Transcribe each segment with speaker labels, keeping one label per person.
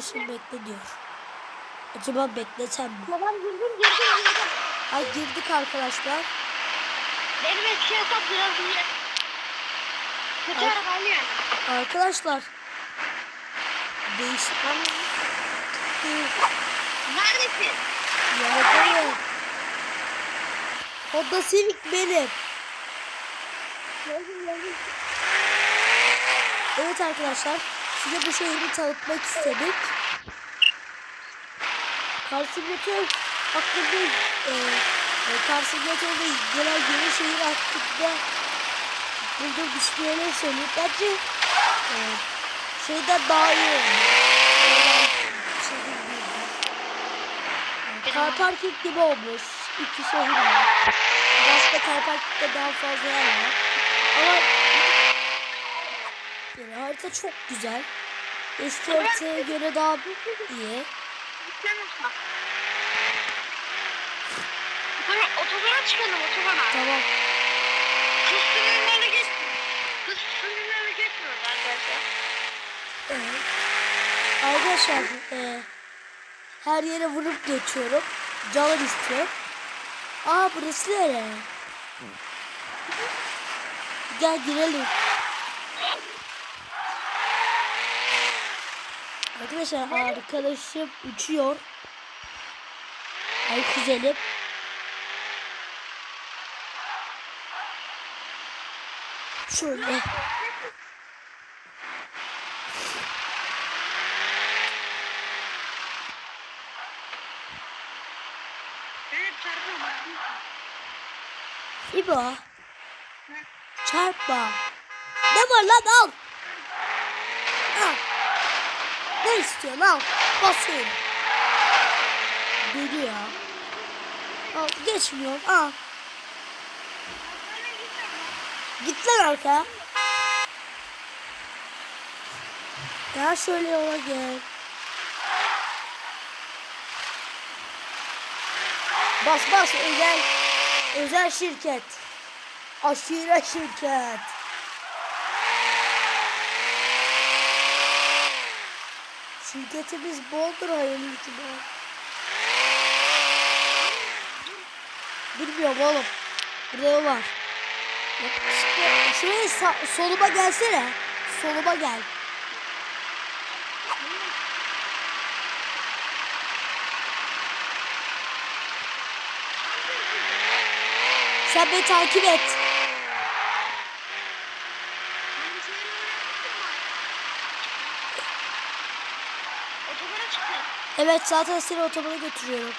Speaker 1: Arkadaşım bekle diyor. Acaba beklesem mi?
Speaker 2: Babam girdim girdim girdim.
Speaker 1: Ay girdik arkadaşlar.
Speaker 2: Benim eski hesap biraz iyi. Kötü
Speaker 1: Ay.
Speaker 2: arabayla yani.
Speaker 1: Arkadaşlar. Değişik.
Speaker 2: Neredesin?
Speaker 1: Yardayım. Honda Civic benim. Evet arkadaşlar. Size bu şehri tanıtmak istedik. Karsimyatör hakkında e, e, Karsimyatör'de gelen yeni şehir hakkında bulduğum düşünceleri söyleyeyim. Bence e, şeyden daha iyi. E, Car gibi olmuş. İki şehir var. Başka car daha fazla yer var. Ama yani harita çok güzel. Eski haritaya göre daha iyi.
Speaker 2: Sen usta. Otobana, çıkalım otobana.
Speaker 1: Tamam.
Speaker 2: Kız sınırlarını geçmiyor. Kız sınırlarını geçmiyoruz arkadaşlar.
Speaker 1: Evet. Arkadaşlar e, her yere vurup geçiyorum. Canım istiyor. Aa burası nere? Gel girelim. Arkadaşlar arkadaşım uçuyor. Ay güzelim. Şöyle. İbo. Çarpma. Ne var lan al. Al. Ne istiyorsun al. Basıyorum. Deli ya. Al geçmiyorum al. Git lan arka. Gel şöyle yola gel. Bas bas özel özel şirket. Aşire şirket. Şirketimiz boldur hayırlı ihtimal. Bilmiyorum oğlum. Burada var. Şuraya soluma gelsene. Soluma gel. Sen beni takip et.
Speaker 2: Otobana çıktım.
Speaker 1: Evet zaten seni otobana götürüyorum.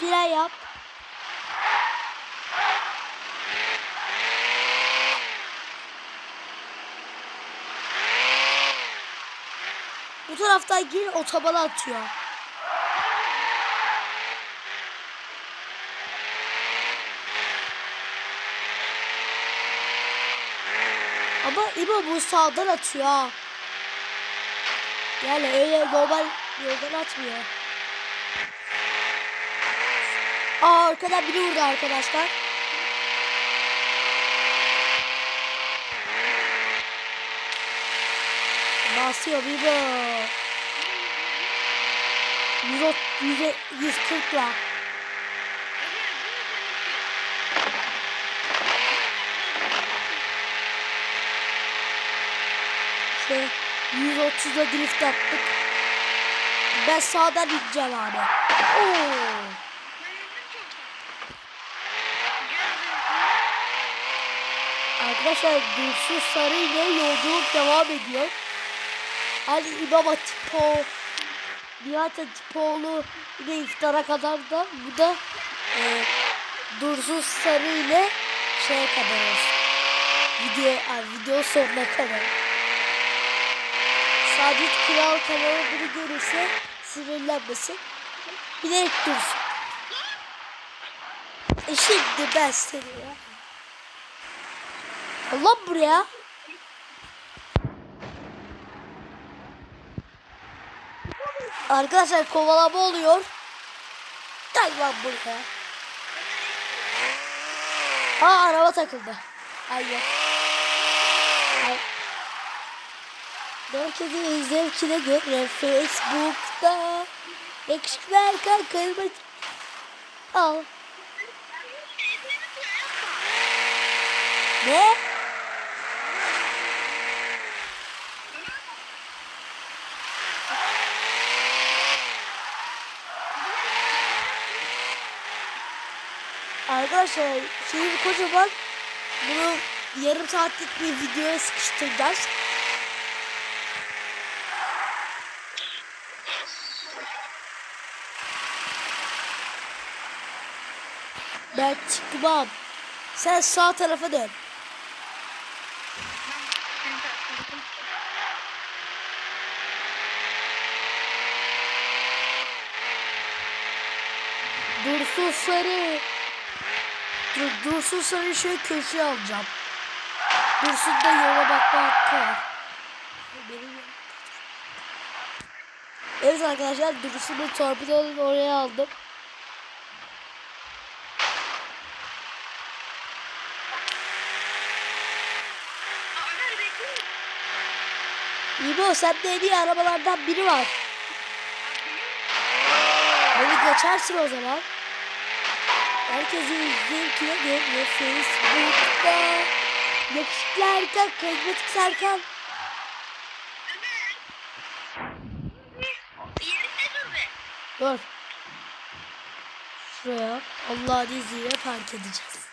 Speaker 1: Fren yap. Bu taraftan gir otobana atıyor. Ama İbo bu sağdan atıyor. Yani öyle normal yoldan atmıyor. Aa arkadan biri vurdu arkadaşlar. Basıyor de. 130 100 140 la. Şey 130'da drift attık. Ben sağdan gideceğim abi. Oo. Arkadaşlar Gülsüz Sarı ile yolculuk devam ediyor. Ali İmam Hatipoğlu, Nihat Hatipoğlu ile iftara kadar da bu da e, Dursuz Sarı ile şeye kadar olsun. Video, ay, video sonuna kadar. Sadece Kral kanalı bunu görürse sinirlenmesin. Bilerek dursun. E şimdi ben seni ya. Allah buraya. Arkadaşlar kovalama oluyor. Gel lan buraya. Aa araba takıldı. Ay yok. Ay. Herkesin zevkine göre Facebook'ta yakışıklı erken kayırma Al. Ne? Arkadaşlar şehir kocaman. Bunu yarım saatlik bir videoya sıkıştıracağız. Ben çıkmam. Sen sağ tarafa dön. Dursun sarı. Dur, dursun sarı şöyle köşeye alacağım. Dursun da yola bakma hakkı var. Evet arkadaşlar Dursun'un torpidonu oraya aldım. İbo sende en iyi arabalardan biri var. Beni geçersin o zaman. Herkesin zevkine göre Facebook'ta Yakışıklı erken, karizmatik Serkan
Speaker 2: dur.
Speaker 1: Şuraya Allah'ın izniyle park edeceğiz.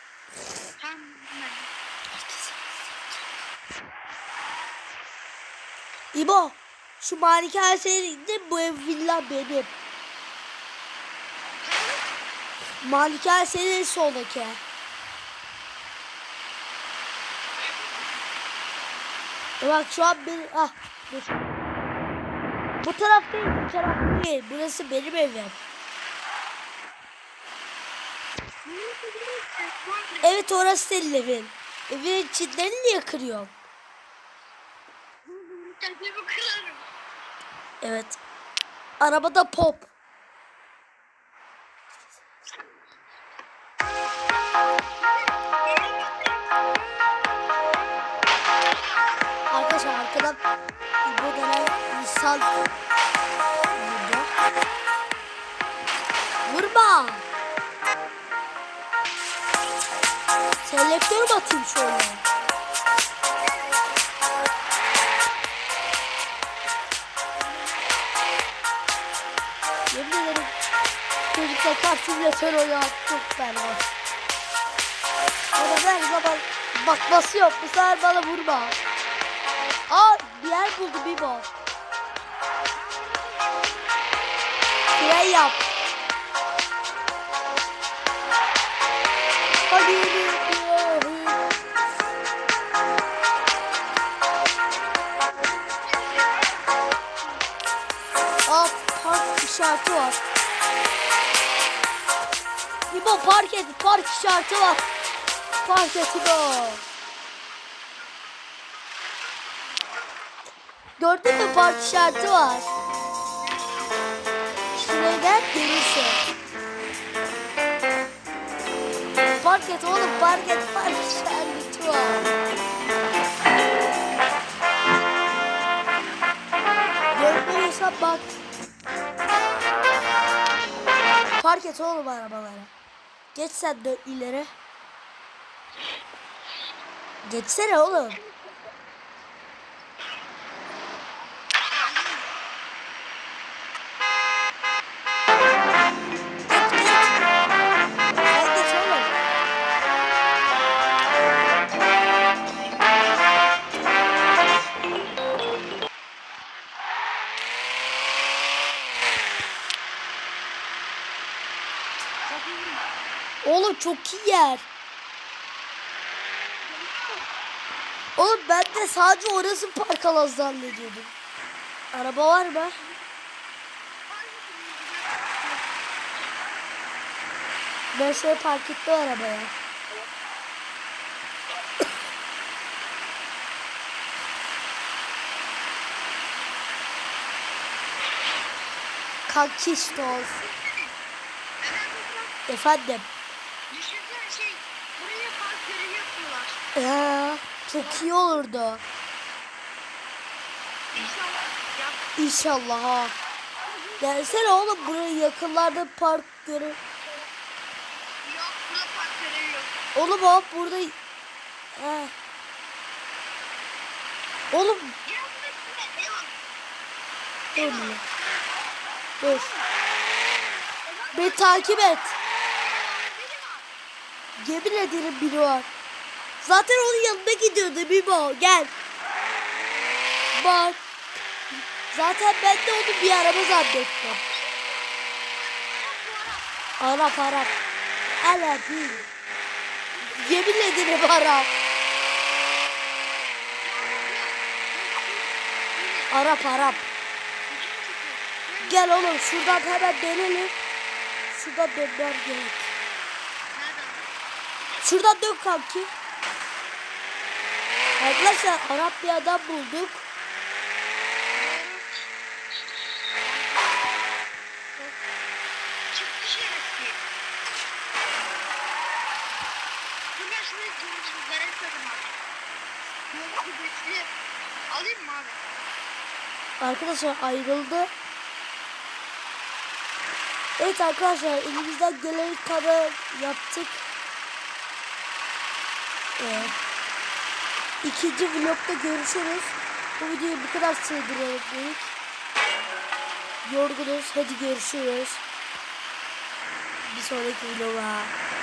Speaker 1: İbo Şu malikane senin de bu ev villa benim Malikane senin soldaki E bak şu an bir ah dur. Bu taraf değil, bu taraf değil. Burası benim evim. Evet orası senin evin. Evin içinden niye kırıyorsun?
Speaker 2: Kendimi kırarım.
Speaker 1: Evet. Arabada pop. Vurdu. Vurma. Selektör mü atayım şöyle? Yemin ederim çocukla kartıyla sen oynamak çok berbat. Bana her zaman bakması yok. Bu sefer bana vurma. Aa bir yer buldu Bibo. Fren yap. Hadi yürü. İşareti var. İbo park et. Park işareti var. Park et İbo. Gördün mü park işareti var. Şuraya gel görürsün. Park et oğlum park et park işareti var. Görmüyorsan bak. Park et oğlum arabalara. Geç sen de ileri. Geçsene oğlum. Çok iyi yer. Oğlum ben de sadece orası park alanı zannediyordum. Araba var mı? Ben şöyle park ettim arabaya. Kankiştos.
Speaker 2: Ömer Baba.
Speaker 1: Efendim.
Speaker 2: Düşünsene şey. Buraya park görevi yapıyorlar.
Speaker 1: Ee, çok iyi olurdu.
Speaker 2: İnşallah
Speaker 1: ha. Gelsene oğlum buraya yakınlarda park görü.
Speaker 2: Yok burada park görevi yok.
Speaker 1: Oğlum hop burada. He. Oğlum dur. Dur. Beni takip et. Yemin ederim biri var. Zaten onun yanına gidiyordu Mimo. Gel. Bak. Zaten ben de onu bir araba zannettim. Arap Arap. Hala değil. Yemin ederim Arap. Arap Arap. Gel oğlum şuradan hemen dönelim. Şuradan dönmem gerek. Şuradan dön kanki. Arkadaşlar Arap bir adam bulduk. Arkadaşlar ayrıldı. Evet arkadaşlar elimizden gelen kadar yaptık. Ee, ikinci vlogda görüşürüz. Bu videoyu bu kadar sığdıralım dedik. Yorgunuz. Hadi görüşürüz. Bir sonraki vloga.